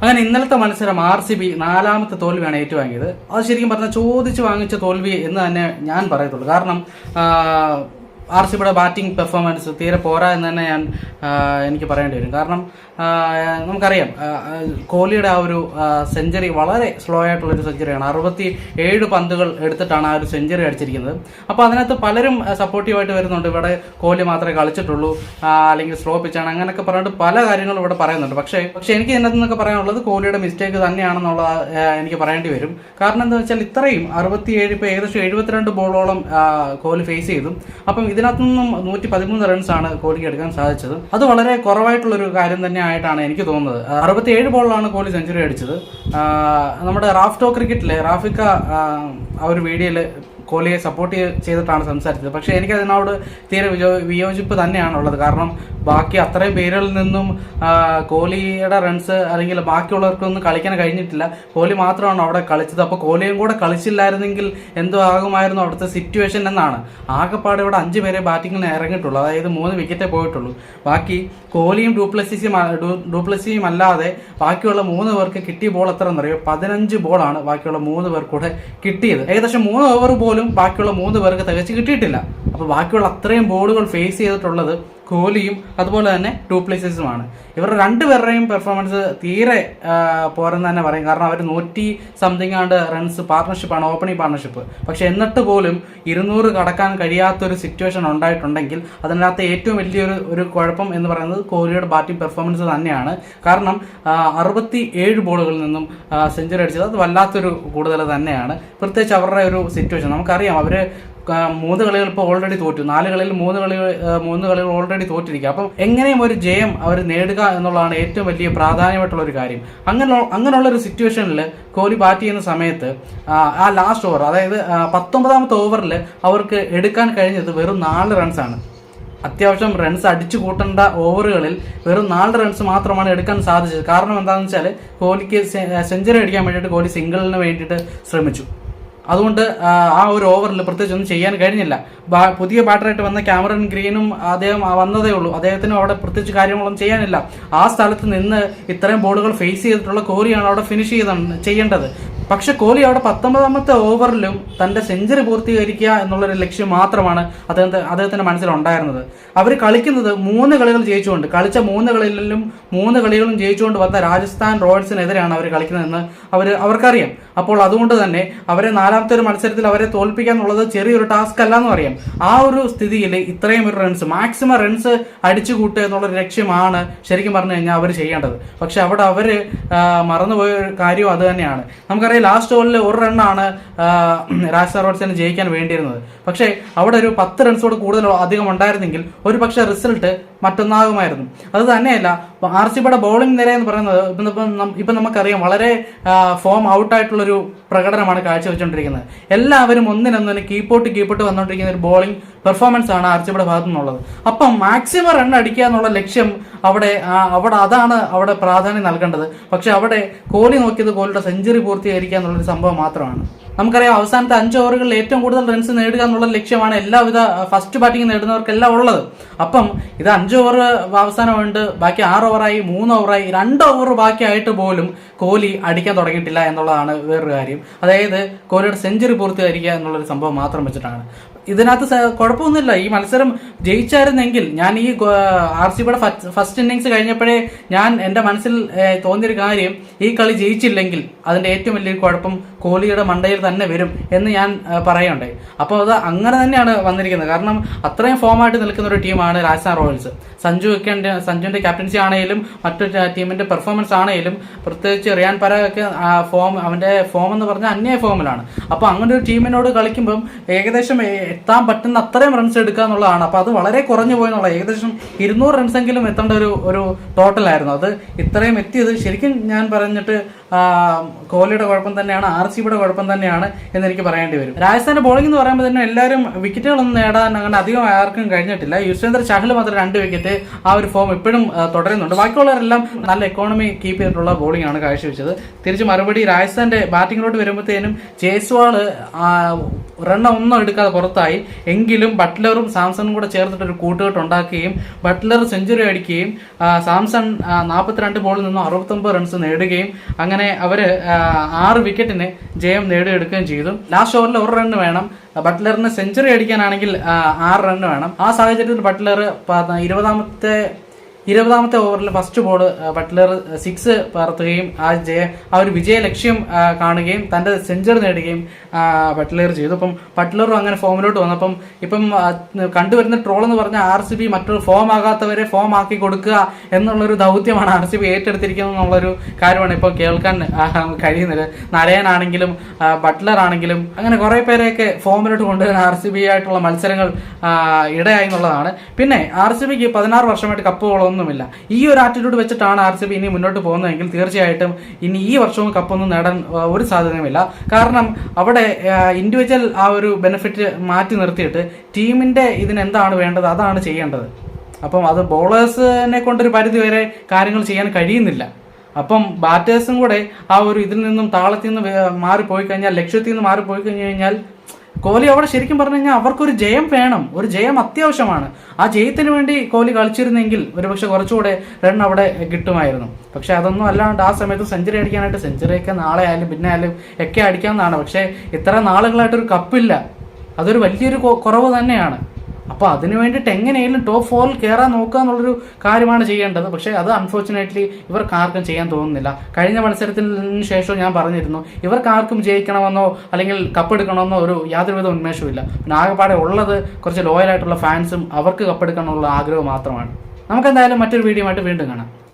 അങ്ങനെ ഇന്നലത്തെ മത്സരം ആർ സി ബി നാലാമത്തെ തോൽവിയാണ് ഏറ്റുവാങ്ങിയത്. അത് ശരിക്കും പറഞ്ഞാൽ ചോദിച്ചു വാങ്ങിച്ച തോൽവി എന്ന് തന്നെ ഞാൻ പറയത്തുള്ളൂ. കാരണം ആർ സിയുടെ ബാറ്റിംഗ് പെർഫോമൻസ് തീരെ പോരാ എന്ന് തന്നെ ഞാൻ എനിക്ക് പറയേണ്ടി വരും. കാരണം നമുക്കറിയാം കോഹ്ലിയുടെ ആ ഒരു സെഞ്ചുറി വളരെ സ്ലോ ആയിട്ടുള്ള ഒരു സെഞ്ചുറിയാണ്. അറുപത്തി ഏഴ് പന്തുകൾ എടുത്തിട്ടാണ് ആ ഒരു സെഞ്ചുറി അടിച്ചിരിക്കുന്നത്. അപ്പോൾ അതിനകത്ത് പലരും സപ്പോർട്ടീവായിട്ട് വരുന്നുണ്ട്. ഇവിടെ കോഹ്ലി മാത്രമേ കളിച്ചിട്ടുള്ളൂ അല്ലെങ്കിൽ സ്ലോ പിച്ചാണ് അങ്ങനെയൊക്കെ പറഞ്ഞിട്ട് പല കാര്യങ്ങളും ഇവിടെ പറയുന്നുണ്ട്. പക്ഷേ പക്ഷേ എനിക്ക് ഇതിനകത്ത് നിന്നൊക്കെ പറയാനുള്ളത് കോഹ്ലിയുടെ മിസ്റ്റേക്ക് തന്നെയാണെന്നുള്ള എനിക്ക് പറയേണ്ടി വരും. കാരണം എന്താ വെച്ചാൽ ഇത്രയും അറുപത്തിയേഴ് ഇപ്പോൾ ഏകദേശം എഴുപത്തിരണ്ട് ബോളോളം കോഹ്ലി ഫേസ് ചെയ്തു. അപ്പം ഇതിനകത്തു നിന്നും നൂറ്റി പതിമൂന്ന് റൺസാണ് കോഹ്ലിക്ക് എടുക്കാൻ സാധിച്ചത്. അത് വളരെ കുറവായിട്ടുള്ള ഒരു കാര്യം തന്നെ ആയിട്ടാണ് എനിക്ക് തോന്നുന്നത്. അറുപത്തിയേഴ് ബോളിലാണ് കോഹ്ലി സെഞ്ചുറി അടിച്ചത്. നമ്മുടെ റാഫ്റ്റോ ക്രിക്കറ്റിലെ റാഫിക്ക ആ, ഒരു വീഡിയോയിൽ കോഹ്ലിയെ സപ്പോർട്ട് ചെയ്തിട്ടാണ് സംസാരിച്ചത്. പക്ഷേ എനിക്ക് അതിനോട് തീരെ വിയോ വിയോജിപ്പ് തന്നെയാണുള്ളത്. കാരണം ബാക്കി അത്രയും പേരുകളിൽ നിന്നും കോഹ്ലിയുടെ റൺസ് അല്ലെങ്കിൽ ബാക്കിയുള്ളവർക്കൊന്നും കളിക്കാൻ കഴിഞ്ഞിട്ടില്ല. കോഹ്ലി മാത്രമാണ് അവിടെ കളിച്ചത്. അപ്പോൾ കോഹ്ലിയും കൂടെ കളിച്ചില്ലായിരുന്നെങ്കിൽ എന്തോ ആകുമായിരുന്നു അവിടുത്തെ സിറ്റുവേഷൻ എന്നാണ്. ആകെപ്പാടെ ഇവിടെ അഞ്ച് പേരെ ബാറ്റിങ്ങിന് ഇറങ്ങിയിട്ടുള്ളൂ. അതായത് മൂന്ന് വിക്കറ്റേ പോയിട്ടുള്ളൂ. ബാക്കി കോഹ്ലിയും ഡ്യൂപ്ലസിസും ഡ്യൂപ്ലസിയും അല്ലാതെ ബാക്കിയുള്ള മൂന്ന് പേർക്ക് കിട്ടിയ ബോൾ എത്ര എന്നറിയോ പതിനഞ്ച് ബോളാണ് ബാക്കിയുള്ള മൂന്ന് പേർക്കൂടെ കൂടെ കിട്ടിയത്. ഏകദേശം മൂന്ന് ഓവർ പോലും ബാക്കിയുള്ള മൂന്ന് പേർക്ക് തികച്ച് കിട്ടിയിട്ടില്ല. അപ്പോൾ ബാക്കിയുള്ള അത്രയും ബോളുകൾ ഫേസ് ചെയ്തിട്ടുള്ളത് കോഹ്ലിയും അതുപോലെ തന്നെ ടു പ്ലേസസുമാണ് ഇവരുടെ രണ്ടുപേരുടെയും പെർഫോമൻസ് തീരെ പോരെന്ന് തന്നെ പറയും. കാരണം അവർ നൂറ്റി സംതിങ് ആണ്ട് റൺസ് പാർട്ണർഷിപ്പാണ് ഓപ്പണിംഗ് പാർട്ണർഷിപ്പ് പക്ഷെ എന്നിട്ട് പോലും ഇരുന്നൂറ് കടക്കാൻ കഴിയാത്തൊരു സിറ്റുവേഷൻ ഉണ്ടായിട്ടുണ്ടെങ്കിൽ അതിനകത്ത് ഏറ്റവും വലിയൊരു ഒരു കുഴപ്പം എന്ന് പറയുന്നത് കോഹ്ലിയുടെ ബാറ്റിംഗ് പെർഫോമൻസ് തന്നെയാണ്. കാരണം അറുപത്തി ഏഴ് ബോളുകളിൽ നിന്നും സെഞ്ചുറി അടിച്ചത് അത് വല്ലാത്തൊരു കൂടുതൽ തന്നെയാണ്. പ്രത്യേകിച്ച് അവരുടെ ഒരു സിറ്റുവേഷൻ നമുക്കറിയാം അവർ മൂന്ന് കളികൾ ഇപ്പോൾ ഓൾറെഡി തോറ്റു. നാല് കളിയിൽ മൂന്ന് കളികൾ മൂന്ന് കളികൾ ഓൾറെഡി തോറ്റിരിക്കുക. അപ്പം എങ്ങനെയും ഒരു ജയം അവർ നേടുക എന്നുള്ളതാണ് ഏറ്റവും വലിയ പ്രാധാന്യമായിട്ടുള്ള ഒരു കാര്യം. അങ്ങനെ അങ്ങനെയുള്ള ഒരു സിറ്റുവേഷനിൽ കോഹ്ലി ബാറ്റ് ചെയ്യുന്ന സമയത്ത് ആ, ലാസ്റ്റ് ഓവർ അതായത് പത്തൊമ്പതാമത്തെ ഓവറിൽ അവർക്ക് എടുക്കാൻ കഴിഞ്ഞത് വെറും നാല് റൺസാണ് അത്യാവശ്യം റൺസ് അടിച്ചു കൂട്ടേണ്ട ഓവറുകളിൽ വെറും നാല് റൺസ് മാത്രമാണ് എടുക്കാൻ സാധിച്ചത്. കാരണം എന്താണെന്ന് വെച്ചാൽ കോഹ്ലിക്ക് സെഞ്ചുറി അടിക്കാൻ വേണ്ടിയിട്ട് കോഹ്ലി സിംഗിളിന് വേണ്ടിയിട്ട് ശ്രമിച്ചു. അതുകൊണ്ട് ആ, ഒരു ഓവറിൽ പ്രത്യേകിച്ച് ഒന്നും ചെയ്യാൻ കഴിഞ്ഞില്ല. പുതിയ ബാറ്ററായിട്ട് വന്ന ക്യാമറൻ ഗ്രീനും അദ്ദേഹം വന്നതേ ഉള്ളൂ. അദ്ദേഹത്തിന് അവിടെ പ്രത്യേകിച്ച് കാര്യങ്ങളൊന്നും ചെയ്യാനില്ല. ആ സ്ഥലത്ത് നിന്ന് ഇത്രയും ബോളുകൾ ഫേസ് ചെയ്തിട്ടുള്ള കോഹ്ലിയാണ് അവിടെ ഫിനിഷ് ചെയ്ത ചെയ്യേണ്ടത്. പക്ഷെ കോഹ്ലി അവിടെ പത്തൊമ്പതാമത്തെ ഓവറിലും തന്റെ സെഞ്ചുറി പൂർത്തീകരിക്കുക എന്നുള്ളൊരു ലക്ഷ്യം മാത്രമാണ് അദ്ദേഹത്തെ അദ്ദേഹത്തിന്റെ മനസ്സിലുണ്ടായിരുന്നത്. അവർ കളിക്കുന്നത് മൂന്ന് കളികൾ ജയിച്ചുകൊണ്ട് കളിച്ച മൂന്ന് കളികളിലും മൂന്ന് കളികളും ജയിച്ചുകൊണ്ട് വന്ന രാജസ്ഥാൻ റോയൽസിനെതിരെയാണ് അവർ കളിക്കുന്നതെന്ന് അവർ അവർക്കറിയാം. അപ്പോൾ അതുകൊണ്ട് തന്നെ അവരെ നാലാമത്തെ ഒരു മത്സരത്തിൽ അവരെ തോൽപ്പിക്കുക എന്നുള്ളത് ചെറിയൊരു ടാസ്ക് അല്ല എന്ന് അറിയാം ആ ഒരു സ്ഥിതിയിൽ ഇത്രയും ഒരു റൺസ് മാക്സിമം റൺസ് അടിച്ചു കൂട്ടുക എന്നുള്ള ഒരു ലക്ഷ്യമാണ് ശരിക്കും പറഞ്ഞു കഴിഞ്ഞാൽ അവർ ചെയ്യേണ്ടത്. പക്ഷെ അവിടെ അവർ മറന്നുപോയ ഒരു കാര്യം അത് തന്നെയാണ്. നമുക്കറിയാം ലാസ്റ്റ് ഓവറിൽ ഒരു റണ്ണാണ് രാജസ്ഥാൻ റോയൽസിന് ജയിക്കാൻ വേണ്ടിയിരുന്നത്. പക്ഷേ അവിടെ ഒരു പത്ത് റൺസോട് കൂടുതൽ അധികം ഉണ്ടായിരുന്നെങ്കിൽ ഒരു പക്ഷേ റിസൾട്ട് മറ്റൊന്നാകുമായിരുന്നു. അത് തന്നെയല്ല ആർ സി ബിയുടെ ബൗളിംഗ് നിര എന്ന് പറയുന്നത് ഇപ്പം നമുക്കറിയാം വളരെ ഫോം ഔട്ടായിട്ടുള്ളൊരു പ്രകടനമാണ് കാഴ്ചവെച്ചുകൊണ്ടിരിക്കുന്നത് എല്ലാവരും ഒന്നിനൊന്നിന് കീപ്പോട്ട് കീപ്പോട്ട് വന്നുകൊണ്ടിരിക്കുന്ന ഒരു ബോളിംഗ് പെർഫോമൻസ് ആണ് ആർ സി ബിയുടെ ഭാഗത്തു നിന്നുള്ളത്. അപ്പം മാക്സിമം റൺ അടിക്കുക എന്നുള്ള ലക്ഷ്യം അവിടെ അവിടെ അതാണ് അവിടെ പ്രാധാന്യം നൽകേണ്ടത്. പക്ഷെ അവിടെ കോഹ്ലി നോക്കിയത് കോഹ്ലിയുടെ സെഞ്ചുറി പൂർത്തീകരിക്കുക എന്നുള്ളൊരു സംഭവം മാത്രമാണ്. നമുക്കറിയാം അവസാനത്തെ അഞ്ച് ഓവറുകളിൽ ഏറ്റവും കൂടുതൽ റൺസ് നേടുക എന്നുള്ള ലക്ഷ്യമാണ് എല്ലാവിധ ഫസ്റ്റ് ബാറ്റിംഗ് നേടുന്നവർക്കെല്ലാം ഉള്ളത്. അപ്പം ഇത് അഞ്ച് ഓവർ അവസാനമുണ്ട് ബാക്കി ആറ് ഓവറായി മൂന്ന് ഓവറായി രണ്ട് ഓവർ ബാക്കിയായിട്ട് പോലും കോഹ്ലി അടിക്കാൻ തുടങ്ങിയിട്ടില്ല എന്നുള്ളതാണ് വേറൊരു കാര്യം. അതായത് കോഹ്ലിയുടെ സെഞ്ചുറി പൂർത്തീകരിക്കുക എന്നുള്ളൊരു സംഭവം മാത്രം വെച്ചിട്ടാണ്. ഇതിനകത്ത് കുഴപ്പമൊന്നുമില്ല. ഈ മത്സരം ജയിച്ചായിരുന്നെങ്കിൽ ഞാൻ ഈ ആർ സി ബിയുടെ ഫസ്റ്റ് ഇന്നിങ്സ് കഴിഞ്ഞപ്പോഴേ ഞാൻ എന്റെ മനസ്സിൽ തോന്നിയൊരു കാര്യം ഈ കളി ജയിച്ചില്ലെങ്കിൽ അതിന്റെ ഏറ്റവും വലിയൊരു കുഴപ്പം കോഹ്ലിയുടെ മണ്ടയിൽ തന്നെ വരും എന്ന് ഞാൻ പറയുണ്ടായി അപ്പോൾ അത് അങ്ങനെ തന്നെയാണ് വന്നിരിക്കുന്നത്. കാരണം അത്രയും ഫോമായിട്ട് നിൽക്കുന്ന ഒരു ടീമാണ് രാജസ്ഥാൻ റോയൽസ്. സഞ്ജു ഒക്കെ സഞ്ജുവിന്റെ ക്യാപ്റ്റൻസി ആണെങ്കിലും മറ്റു ടീമിന്റെ പെർഫോമൻസ് ആണെങ്കിലും പ്രത്യേകിച്ച് റിയാൻ പരാഗൊക്കെ ഫോം അവന്റെ ഫോം എന്ന് പറഞ്ഞാൽ അന്യായ ഫോമിലാണ് അപ്പോൾ അങ്ങനെ ഒരു ടീമിനോട് കളിക്കുമ്പം ഏകദേശം എത്താൻ പറ്റുന്ന അത്രയും റൺസ് എടുക്കുക എന്നുള്ളതാണ്. അപ്പോൾ അത് വളരെ കുറഞ്ഞു പോയെന്നുള്ള ഏകദേശം ഇരുന്നൂറ് റൺസെങ്കിലും എത്തേണ്ട ഒരു ഒരു ടോട്ടലായിരുന്നു അത് ഇത്രയും എത്തിയത്. ശരിക്കും ഞാൻ പറഞ്ഞിട്ട് കോഹ്ലിയുടെ കുഴപ്പം തന്നെയാണ് ആർ സി ബിയുടെ കുഴപ്പം തന്നെയാണ് എന്ന് എനിക്ക് പറയേണ്ടി വരും. രാജസ്ഥാന്റെ ബോളിംഗ് എന്ന് പറയുമ്പോൾ തന്നെ എല്ലാവരും വിക്കറ്റുകളൊന്നും നേടാൻ അങ്ങനെ അധികം ആർക്കും കഴിഞ്ഞിട്ടില്ല. യുസ്വേന്ദ്ര ചഹൽ മാത്രം രണ്ട് വിക്കറ്റ് ആ ഒരു ഫോം ഇപ്പോഴും തുടരുന്നുണ്ട്. ബാക്കിയുള്ളവരെല്ലാം നല്ല എക്കോണമി കീപ്പ് ചെയ്തിട്ടുള്ള ബോളിംഗ് ആണ് കാഴ്ചവെച്ചത്. തിരിച്ച് മറുപടി രാജസ്ഥാന്റെ ബാറ്റിങ്ങിലോട്ട് വരുമ്പോഴത്തേനും ജയ്സ്വാൾ റണ്ണ ഒന്നും എടുക്കാതെ പുറത്തായി. എങ്കിലും ബട്ട്ലറും സാംസണും കൂടെ ചേർത്തിട്ട് ഒരു കൂട്ടുകെട്ട് ഉണ്ടാക്കുകയും ബട്ട്ലർ സെഞ്ചുറി അടിക്കുകയും സാംസൺ നാൽപ്പത്തിരണ്ട് ബോളിൽ നിന്നും അറുപത്തൊമ്പത് റൺസ് നേടുകയും അങ്ങനെ അവർ ആറ് വിക്കറ്റിന് ജയം നേടിയെടുക്കുകയും ചെയ്തു. ലാസ്റ്റ് ഓവറിൽ ഒരു റണ്ണ് വേണം. ബട്ട്ലറിന് സെഞ്ചുറി അടിക്കാനാണെങ്കിൽ ആറ് റണ്ണ് വേണം. ആ സാഹചര്യത്തിൽ ബട്ട്ലർ ഇരുപതാമത്തെ ഇരുപതാമത്തെ ഓവറിൽ ഫസ്റ്റ് ബോൾ ബട്ട്ലർ സിക്സ് പറത്തുകയും ആ ജയ ആ ഒരു വിജയ ലക്ഷ്യം കാണുകയും തന്റെ സെഞ്ചുറി നേടുകയും ബട്ട്ലർ ചെയ്തു. അപ്പം ബട്ട്ലറും അങ്ങനെ ഫോമിലോട്ട് വന്നപ്പം ഇപ്പം കണ്ടുവരുന്ന ട്രോൾ എന്ന് പറഞ്ഞാൽ ആർ സി ബി മറ്റൊരു ഫോം ആകാത്തവരെ ഫോം ആക്കി കൊടുക്കുക എന്നുള്ളൊരു ദൗത്യമാണ് ആർ സി ബി ഏറ്റെടുത്തിരിക്കുന്നത് എന്നുള്ളൊരു കാര്യമാണ് ഇപ്പോൾ കേൾക്കാൻ കഴിയുന്നത്. നരയനാണെങ്കിലും ബട്ട്ലർ ആണെങ്കിലും അങ്ങനെ കുറേ പേരെയൊക്കെ ഫോമിലോട്ട് കൊണ്ടുവരുന്ന ആർ സി ബി ആയിട്ടുള്ള മത്സരങ്ങൾ ഇടയായി എന്നുള്ളതാണ്. പിന്നെ ആർ സി ബിക്ക് പതിനാറ് വർഷമായിട്ട് കപ്പുകളൊന്നുമില്ല ഈ ഒരു ആറ്റിറ്റ്യൂഡ് വെച്ചിട്ടാണ് ആർ സി ബി ഇനി മുന്നോട്ട് പോകുന്നതെങ്കിൽ തീർച്ചയായിട്ടും ഇനി ഈ വർഷവും കപ്പൊന്നും നേടാൻ ഒരു സാധ്യതയുമില്ല. കാരണം അവിടെ ഇൻഡിവിജ്വൽ ആ ഒരു ബെനിഫിറ്റ് മാറ്റി നിർത്തിയിട്ട് ടീമിന്റെ ഇതിനെന്താണ് വേണ്ടത് അതാണ് ചെയ്യേണ്ടത്. അപ്പം അത് ബോളേഴ്സിനെ കൊണ്ടൊരു പരിധി വരെ കാര്യങ്ങൾ ചെയ്യാൻ കഴിയുന്നില്ല. അപ്പം ബാറ്റേഴ്സും കൂടെ ആ ഒരു ഇതിൽ നിന്നും താളത്തിൽ നിന്ന് മാറിപ്പോയി കഴിഞ്ഞാൽ ലക്ഷ്യത്തിൽ നിന്ന് മാറിപ്പോയി കഴിഞ്ഞു കഴിഞ്ഞാൽ കോഹ്ലി അവിടെ ശരിക്കും പറഞ്ഞു കഴിഞ്ഞാൽ അവർക്കൊരു ജയം വേണം ഒരു ജയം അത്യാവശ്യമാണ്. ആ ജയത്തിന് വേണ്ടി കോഹ്ലി കളിച്ചിരുന്നെങ്കിൽ ഒരുപക്ഷെ കുറച്ചുകൂടെ റൺ അവിടെ കിട്ടുമായിരുന്നു. പക്ഷെ അതൊന്നും അല്ലാണ്ട് ആ സമയത്ത് സെഞ്ചുറി അടിക്കാനായിട്ട് സെഞ്ചുറി ഒക്കെ നാളെ ആയാലും പിന്നെ ആയാലും ഒക്കെ അടിക്കാവുന്നതാണ്. പക്ഷേ ഇത്ര നാളുകളായിട്ടൊരു കപ്പില്ല അതൊരു വലിയൊരു കുറവ് തന്നെയാണ്. അപ്പോൾ അതിന് വേണ്ടിയിട്ട് എങ്ങനെയെങ്കിലും ടോപ്പ് ഫോറിൽ കയറാൻ നോക്കുക എന്നുള്ളൊരു കാര്യമാണ് ചെയ്യേണ്ടത്. പക്ഷേ അത് അൺഫോർച്ചുനേറ്റ്ലി ഇവർക്ക് ആർക്കും ചെയ്യാൻ തോന്നുന്നില്ല. കഴിഞ്ഞ മത്സരത്തിന് ശേഷം ഞാൻ പറഞ്ഞിരുന്നു ഇവർക്ക് ആർക്കും ജയിക്കണമെന്നോ അല്ലെങ്കിൽ കപ്പെടുക്കണമെന്നോ ഒരു യാതൊരുവിധ ഉന്മേഷവും ഇല്ല. പിന്നെ ആകെപ്പാടെ ഉള്ളത് കുറച്ച് ലോയലായിട്ടുള്ള ഫാൻസും അവർക്ക് കപ്പെടുക്കണമെന്നുള്ള ആഗ്രഹം മാത്രമാണ്. നമുക്കെന്തായാലും മറ്റൊരു വീഡിയോ ആയിട്ട് വീണ്ടും കാണാം.